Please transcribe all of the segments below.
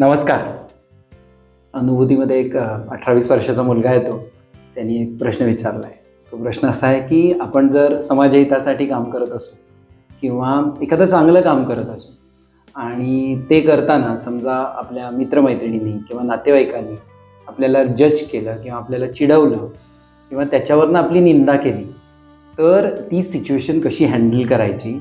नमस्कार. अनुभूतीमध्ये एक अठरावीस वर्षाचा मुलगा येतो त्यांनी एक प्रश्न विचारला आहे तो प्रश्न असा आहे की आपण जर समाजहितासाठी काम करत असू किंवा एखादं चांगलं काम करत असू आणि ते करताना समजा आपल्या मित्रमैत्रिणींनी किंवा नातेवाईकांनी आपल्याला जज केलं किंवा आपल्याला चिडवलं किंवा त्याच्यावरनं आपली निंदा केली तर ती सिच्युएशन कशी हँडल करायची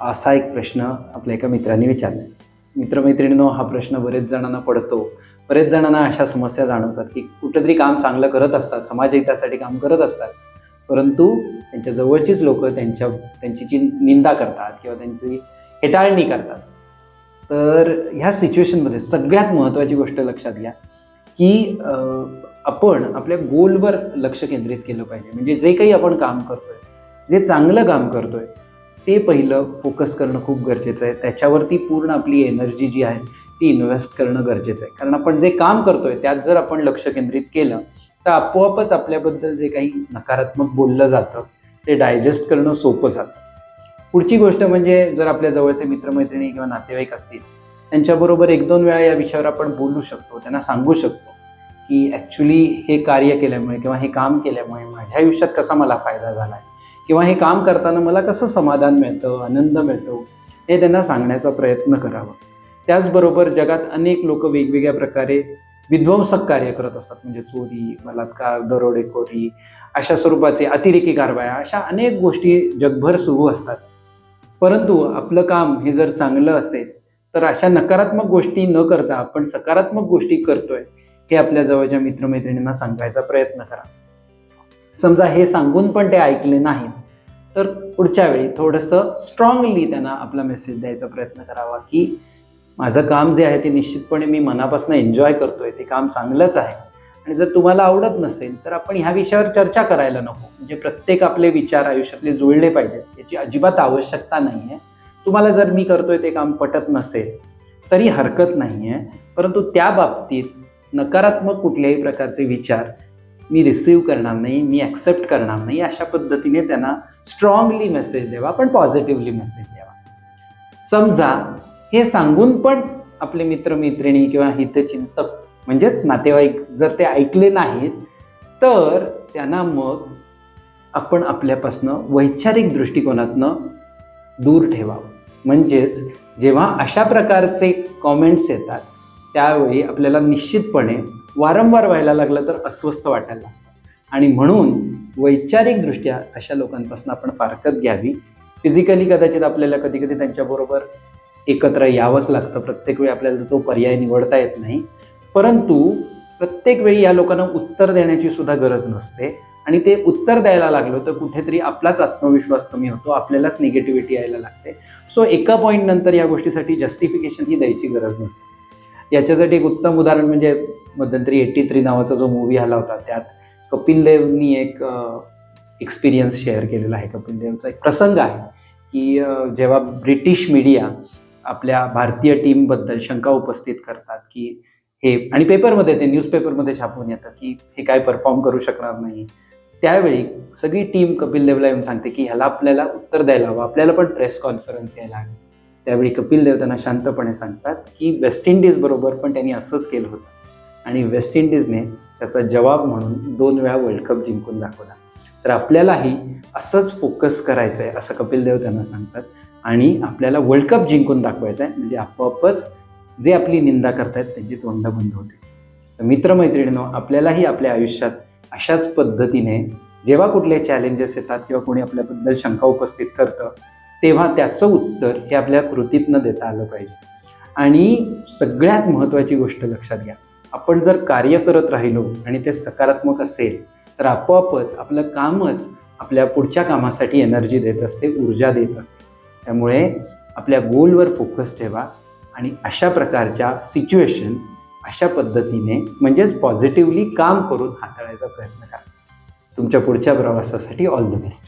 असा एक प्रश्न आपल्या एका मित्राने विचारला आहे मित्रमैत्रिणींनो हा प्रश्न बरेच जणांना पडतो. बरेच जणांना अशा समस्या जाणवतात की कुठंतरी काम चांगलं करत असतात समाजहितासाठी काम करत असतात. परंतु त्यांच्या जवळचीच लोक त्यांच्या त्यांची जी निंदा करतात किंवा त्यांची हेटाळणी करतात. तर ह्या सिच्युएशनमध्ये सगळ्यात महत्त्वाची गोष्ट लक्षात घ्या की आपण आपल्या गोलवर लक्ष केंद्रित केलं पाहिजे. म्हणजे जे काही आपण काम करतोय जे चांगलं काम करतोय ते पहिलं फोकस करणं खूप गरजेचं आहे. त्याच्यावरती पूर्ण आपली एनर्जी जी आहे ती इन्व्हेस्ट करणं गरजेचं आहे. कारण आपण जे काम करतोय त्यात जर आपण लक्ष केंद्रित केलं तर आपोआपच आपल्याबद्दल जे काही नकारात्मक बोललं जातं ते डायजेस्ट करणं सोपं जातं. पुढची गोष्ट म्हणजे जर आपल्या जवळचे मित्रमैत्रिणी किंवा नातेवाईक असतील त्यांच्याबरोबर एक दोन वेळा या विषयावर आपण बोलू शकतो त्यांना सांगू शकतो की ॲक्च्युली हे कार्य केल्यामुळे किंवा हे काम केल्यामुळे माझ्या आयुष्यात कसा मला फायदा झाला आहे किंवा हे काम करताना मला कसं समाधान मिळतं आनंद मिळतो हे त्यांना सांगण्याचा प्रयत्न करावा. त्याचबरोबर जगात अनेक लोक वेगवेगळ्या प्रकारे विध्वंसक कार्य करत असतात. म्हणजे चोरी बलात्कार दरोडेखोरी अशा स्वरूपाचे अतिरेकी कारवाया अशा अनेक गोष्टी जगभर सुरू असतात. परंतु आपलं काम हे जर चांगलं असेल तर अशा नकारात्मक गोष्टी न करता आपण सकारात्मक गोष्टी करतोय हे आपल्या जवळच्या मित्रमैत्रिणींना सांगायचा प्रयत्न करा. समजा हे सांगून पण ते ऐकले नाहीत. तर पुढच्या वेळी थोडंसं स्ट्रॉंगली त्यांना आपला मेसेज द्यायचा प्रयत्न करावा की माझं काम जे आहे ते निश्चितपणे मी मनापासून एन्जॉय करतोय ते काम चांगलंच आहे. आणि जर तुम्हाला आवडत नसेल तर आपण ह्या विषयावर चर्चा करायला नको. म्हणजे प्रत्येक आपले विचार आयुष्यातले जुळले पाहिजेत याची अजिबात आवश्यकता नाही आहे तुम्हाला जर मी करतोय ते काम पटत नसेल तरी हरकत नाही आहे परंतु त्या बाबतीत नकारात्मक कुठल्याही प्रकारचे विचार मी रिसीव करणार नाही मी ॲक्सेप्ट करणार नाही अशा पद्धतीने त्यांना स्ट्रॉंगली मेसेज द्यावा पण पॉझिटिव्हली मेसेज द्यावा. समजा हे सांगून पण आपले मित्रमैत्रिणी किंवा हितचिंतक म्हणजेच नातेवाईक जर ते ऐकले नाहीत तर त्यांना मग आपण आपल्यापासनं वैचारिक दृष्टिकोनातनं दूर ठेवावं. म्हणजेच जेव्हा अशा प्रकारचे कॉमेंट्स येतात त्यावेळी आपल्याला निश्चितपणे वारंवार व्हायला लागलं तर अस्वस्थ वाटायला लागतं. आणि म्हणून वैचारिकदृष्ट्या अशा लोकांपासून आपण फारकत घ्यावी. फिजिकली कदाचित आपल्याला कधी कधी त्यांच्याबरोबर एकत्र यावंच लागतं. प्रत्येक वेळी आपल्याला तो पर्याय निवडता येत नाही. परंतु प्रत्येक वेळी या लोकांना उत्तर देण्याची सुद्धा गरज नसते. आणि ते उत्तर द्यायला लागलो तर कुठेतरी आपलाच आत्मविश्वास कमी होतो. आपल्यालाच निगेटिव्हिटी यायला लागते. सो एका पॉईंट नंतर या गोष्टीसाठी जस्टिफिकेशन ही द्यायची गरज नसते. याच्यासाठी एक उत्तम उदाहरण म्हणजे मध्यंतरी एट्टी थ्री नावाचा जो मूवी आला होता त्यात कपिल देवनी एक एक्सपिरियन्स शेअर केलेला आहे. कपिल देवचा एक प्रसंग आहे की जेव्हा ब्रिटिश मीडिया आपल्या भारतीय टीमबद्दल शंका उपस्थित करतात की हे आणि पेपरमध्ये ते न्यूजपेपरमध्ये छापून येतं की हे काय परफॉर्म करू शकणार नाही. त्यावेळी सगळी टीम कपिल देवला येऊन सांगते की ह्याला आपल्याला उत्तर द्यायला हवं आपल्याला पण प्रेस कॉन्फरन्स घ्यायला हवी. त्यावेळी कपिल देव त्यांना शांतपणे सांगतात की वेस्ट इंडिज बरोबर पण त्यांनी असंच केलं होतं. आणि वेस्ट इंडिजने त्याचा जवाब म्हणून दोन वेळा वर्ल्ड कप जिंकून दाखवला. तर आपल्यालाही असंच फोकस करायचं आहे असं कपिल देव त्यांना सांगतात. आणि आपल्याला वर्ल्ड कप जिंकून दाखवायचं आहे म्हणजे आपोआपच जे आपली निंदा करतायत त्यांची तोंड बंद होते. तर मित्रमैत्रिणींनो आपल्यालाही आपल्या आयुष्यात अशाच पद्धतीने जेव्हा कुठले चॅलेंजेस येतात किंवा कोणी आपल्याबद्दल शंका उपस्थित करतं तेव्हा त्याचं उत्तर हे आपल्या कृतीतनं देता आलं पाहिजे. आणि सगळ्यात महत्त्वाची गोष्ट लक्षात घ्या. आपण जर कार्य करत राहिलो आणि ते सकारात्मक असेल तर आपोआपच आपलं कामच आपल्या पुढच्या कामासाठी एनर्जी देत असते ऊर्जा देत असते. त्यामुळे आपल्या गोलवर फोकस ठेवा आणि अशा प्रकारच्या सिच्युएशन्स अशा पद्धतीने म्हणजेच पॉझिटिव्हली काम करून हाताळायचा प्रयत्न करा. तुमच्या पुढच्या प्रवासासाठी ऑल द बेस्ट